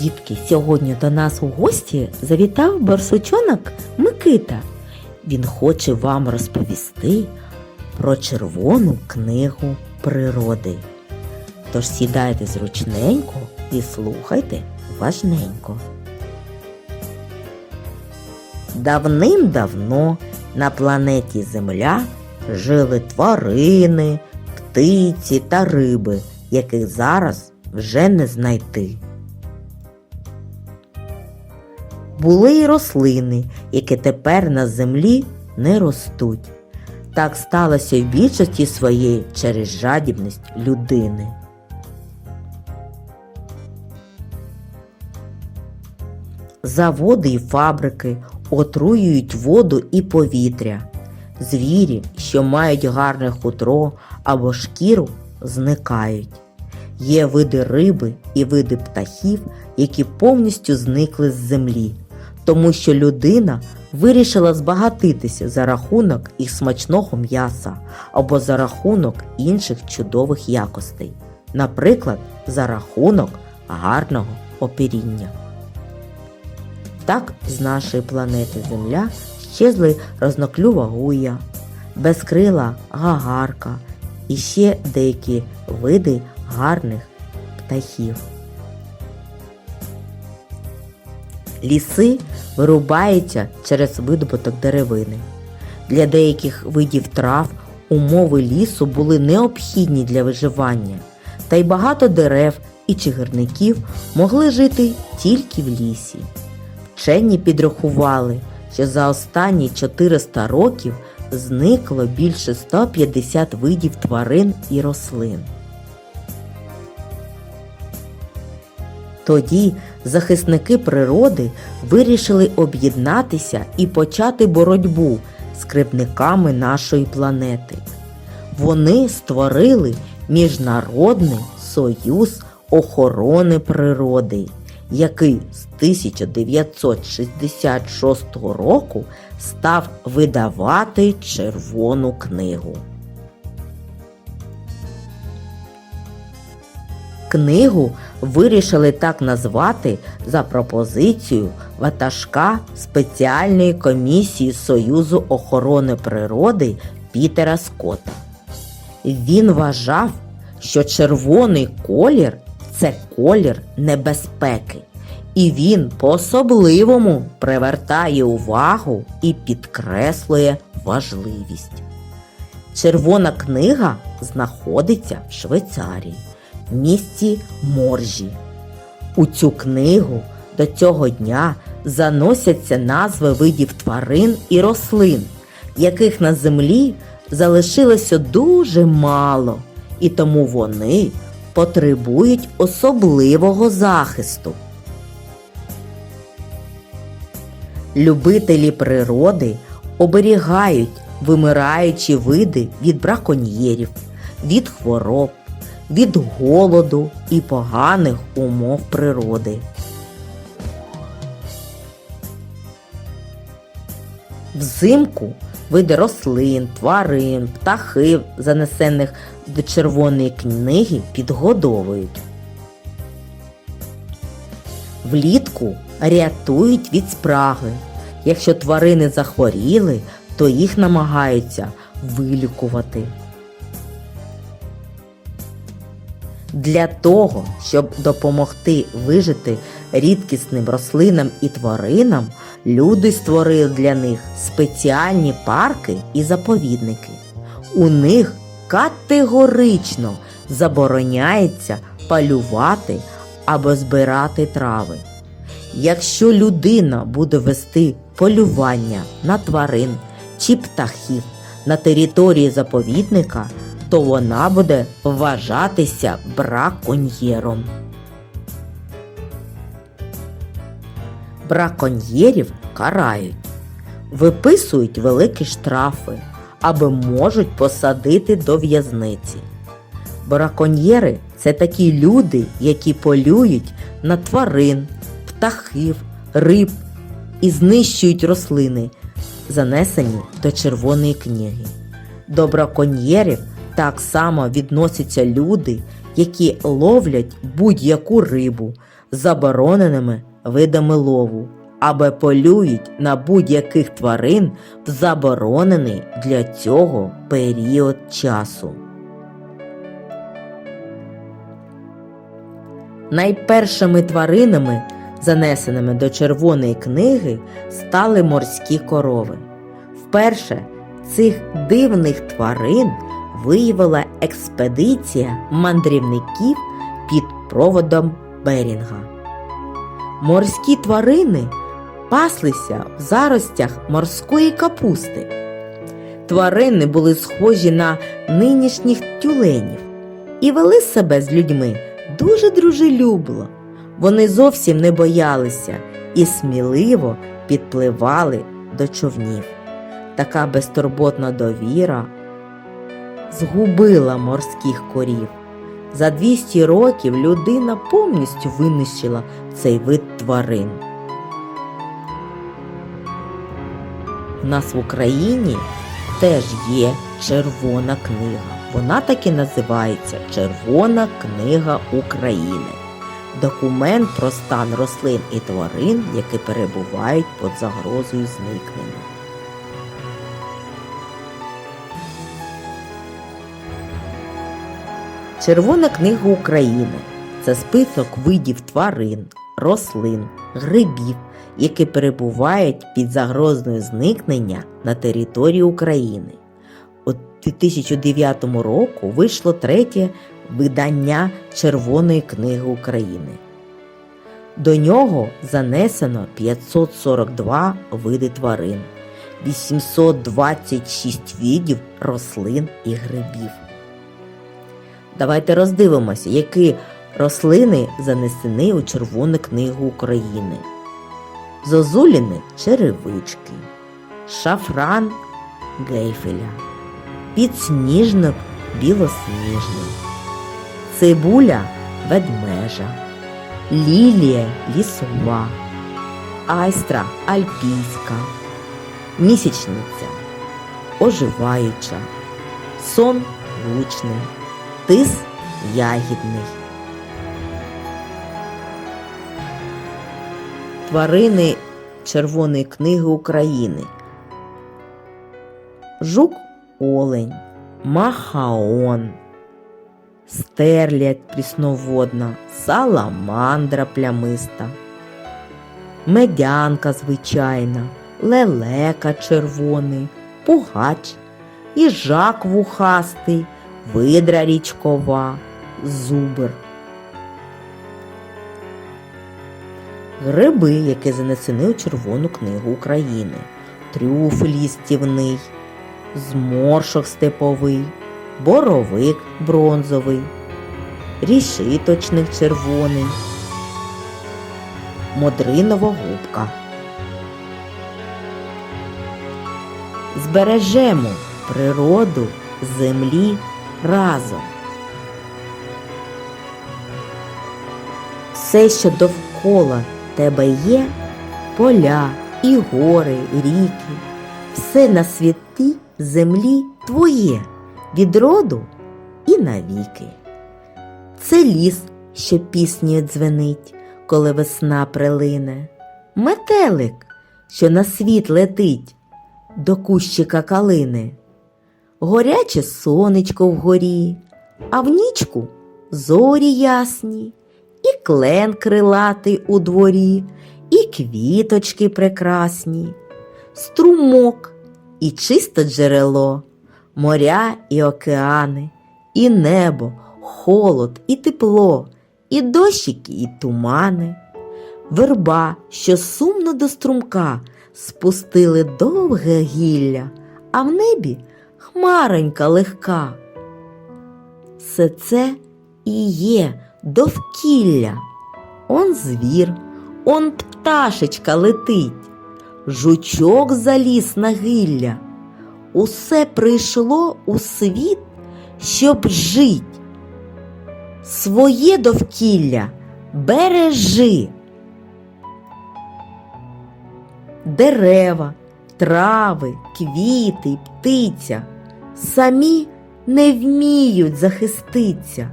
Дітки, сьогодні до нас у гості завітав барсучонок Микита. Він хоче вам розповісти про червону книгу природи. Тож сідайте зручненько і слухайте важненько. Давним-давно на планеті Земля жили тварини, птиці та риби, яких зараз вже не знайти. Були й рослини, які тепер на землі не ростуть. Так сталося в більшості своєї через жадібність людини. Заводи і фабрики отруюють воду і повітря. Звірі, що мають гарне хутро або шкіру, зникають. Є види риби і види птахів, які повністю зникли з землі, тому що людина вирішила збагатитися за рахунок їх смачного м'яса або за рахунок інших чудових якостей, наприклад, за рахунок гарного оперіння. Так з нашої планети Земля щезли розноклюва гуя, безкрила гагарка і ще деякі види гарних птахів. Ліси вирубаються через видобуток деревини. Для деяких видів трав умови лісу були необхідні для виживання, та й багато дерев і чигирників могли жити тільки в лісі. Вчені підрахували, що за останні 400 років зникло більше 150 видів тварин і рослин. Тоді захисники природи вирішили об'єднатися і почати боротьбу з кривдниками нашої планети. Вони створили Міжнародний союз охорони природи, який з 1966 року став видавати Червону книгу. Книгу вирішили так назвати за пропозицією ватажка спеціальної комісії Союзу охорони природи Пітера Скотта. Він вважав, що червоний колір це колір небезпеки, і він по-особливому привертає увагу і підкреслює важливість. Червона книга знаходиться в Швейцарії, місті Моржі. У цю книгу до цього дня заносяться назви видів тварин і рослин, яких на землі залишилося дуже мало, і тому вони потребують особливого захисту. Любителі природи оберігають вимираючі види від браконьєрів, від хвороб, від голоду і поганих умов природи. Взимку види рослин, тварин, птахів, занесених до червоної книги, підгодовують. Влітку рятують від спраги. Якщо тварини захворіли, то їх намагаються вилікувати. Для того, щоб допомогти вижити рідкісним рослинам і тваринам, люди створили для них спеціальні парки і заповідники. У них категорично забороняється палювати або збирати трави. Якщо людина буде вести полювання на тварин чи птахів на території заповідника, то вона буде вважатися браконьєром. Браконьєрів карають, виписують великі штрафи або можуть посадити до в'язниці. Браконьєри це такі люди, які полюють на тварин, птахів, риб і знищують рослини, занесені до Червоної книги. До браконьєрів так само відносяться люди, які ловлять будь-яку рибу, забороненими видами лову або полюють на будь-яких тварин в заборонений для цього період часу. Найпершими тваринами, занесеними до Червоної книги, стали морські корови. Вперше цих дивних тварин виявила експедиція мандрівників під проводом Берінга. Морські тварини паслися в заростях морської капусти. Тварини були схожі на нинішніх тюленів і вели себе з людьми дуже дружелюбно. Вони зовсім не боялися і сміливо підпливали до човнів. Така безтурботна довіра згубила морських корів. За 200 років людина повністю винищила цей вид тварин. У нас в Україні теж є червона книга. Вона так і називається Червона книга України. Документ про стан рослин і тварин, які перебувають під загрозою зникнення. Червона книга України це список видів тварин, рослин, грибів, які перебувають під загрозою зникнення на території України. У 2009 року вийшло третє видання Червоної книги України. До нього занесено 542 види тварин, 826 видів рослин і грибів. Давайте роздивимося, які рослини занесені у Червону книгу України. Зозуліни черевички, шафран гейфеля, підсніжник білосніжний, цибуля ведмежа, лілія лісова, айстра альпійська, місячниця, оживаюча, сон лучний, тис ягідний. Тварини Червоної книги України. Жук олень, махаон, стерлядь прісноводна, саламандра плямиста, медянка звичайна, лелека червоний, пугач, їжак вухастий, видра річкова, зубр. Гриби, які занесені у Червону книгу України, трюфель їстівний, зморшок степовий, боровик бронзовий, рішиточник червоний, модринова губка. Збережемо природу землі разом. Все, що довкола тебе є, поля, і гори, і ріки, все на світі землі твоє, від роду і навіки. Це ліс, що пісню дзвенить, коли весна прилине, метелик, що на світ летить до кущика калини, горяче сонечко вгорі, а в нічку зорі ясні і клен крилатий у дворі, і квіточки прекрасні, струмок і чисте джерело, моря і океани, і небо, холод і тепло, і дощики, і тумани, верба, що сумно до струмка спустили довге гілля, а в небі хмаронька легка. Все це і є довкілля. Он звір, он пташечка летить, жучок заліз на гілля. Усе прийшло у світ, щоб жить. Своє довкілля бережи. Дерева, трави, квіти, птиця самі не вміють захиститися.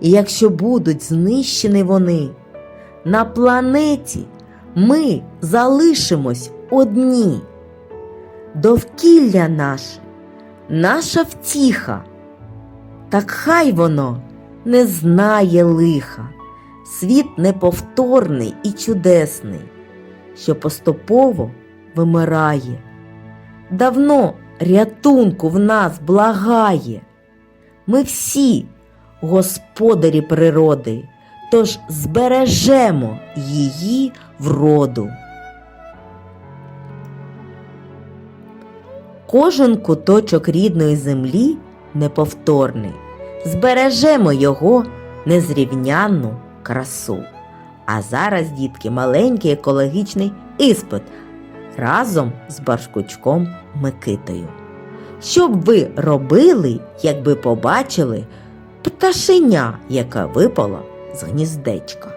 І якщо будуть знищені вони, на планеті ми залишимось одні. Довкілля наше, наша втіха, так хай воно не знає лиха, світ неповторний і чудесний, що поступово вимирає. Давно рятунку в нас благає. Ми всі господарі природи, тож збережемо її вроду. Кожен куточок рідної землі неповторний. Збережемо його незрівнянну красу. А зараз, дітки, маленький екологічний іспит разом з Баршкучком Микитою. Що б ви робили, якби побачили пташеня, яке випало з гніздечка?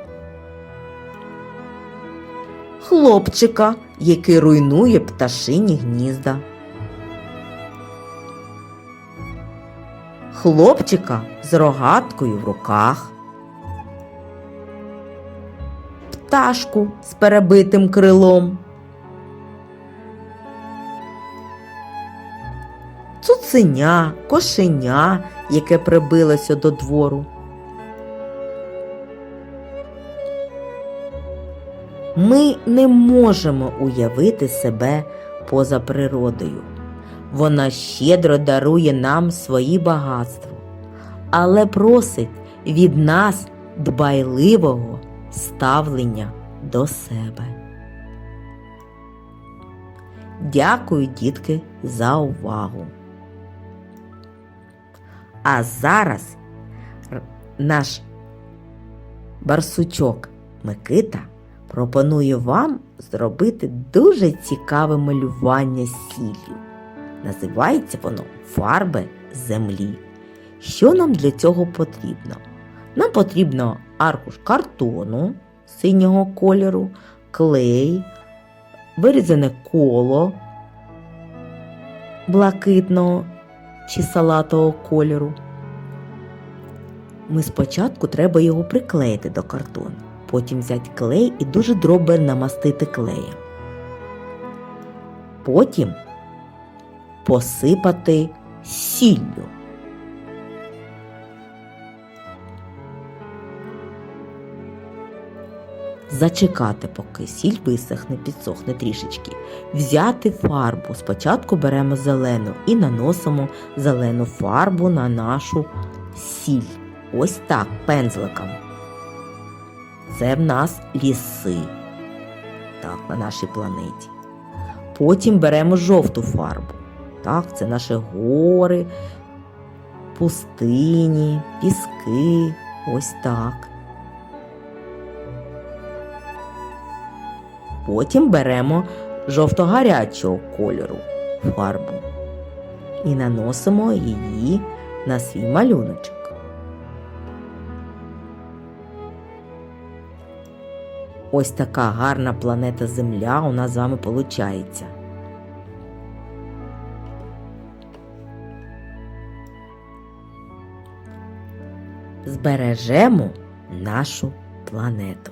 Хлопчика, який руйнує пташині гнізда. Хлопчика з рогаткою в руках. Пташку з перебитим крилом. Цуценя, кошеня, яке прибилося до двору. Ми не можемо уявити себе поза природою. Вона щедро дарує нам свої багатства, але просить від нас дбайливого ставлення до себе. Дякую, дітки, за увагу. А зараз наш барсучок Микита пропонує вам зробити дуже цікаве малювання сіллю. Називається воно фарби землі. Що нам для цього потрібно? Нам потрібно аркуш картону синього кольору, клей, вирізане коло блакитного чи салатового кольору. Ми спочатку треба його приклеїти до картону, потім взяти клей і дуже дробно намастити клеєм. Потім посипати сіллю. Зачекати, поки сіль висохне, підсохне трішечки. Взяти фарбу. Спочатку беремо зелену і наносимо зелену фарбу на нашу сіль. Ось так, пензликом. Це в нас ліси. Так, на нашій планеті. Потім беремо жовту фарбу. Так, це наші гори, пустині, піски. Ось так. Потім беремо жовто-гарячого кольору фарбу і наносимо її на свій малюночок. Ось така гарна планета Земля у нас з вами виходить. Збережемо нашу планету.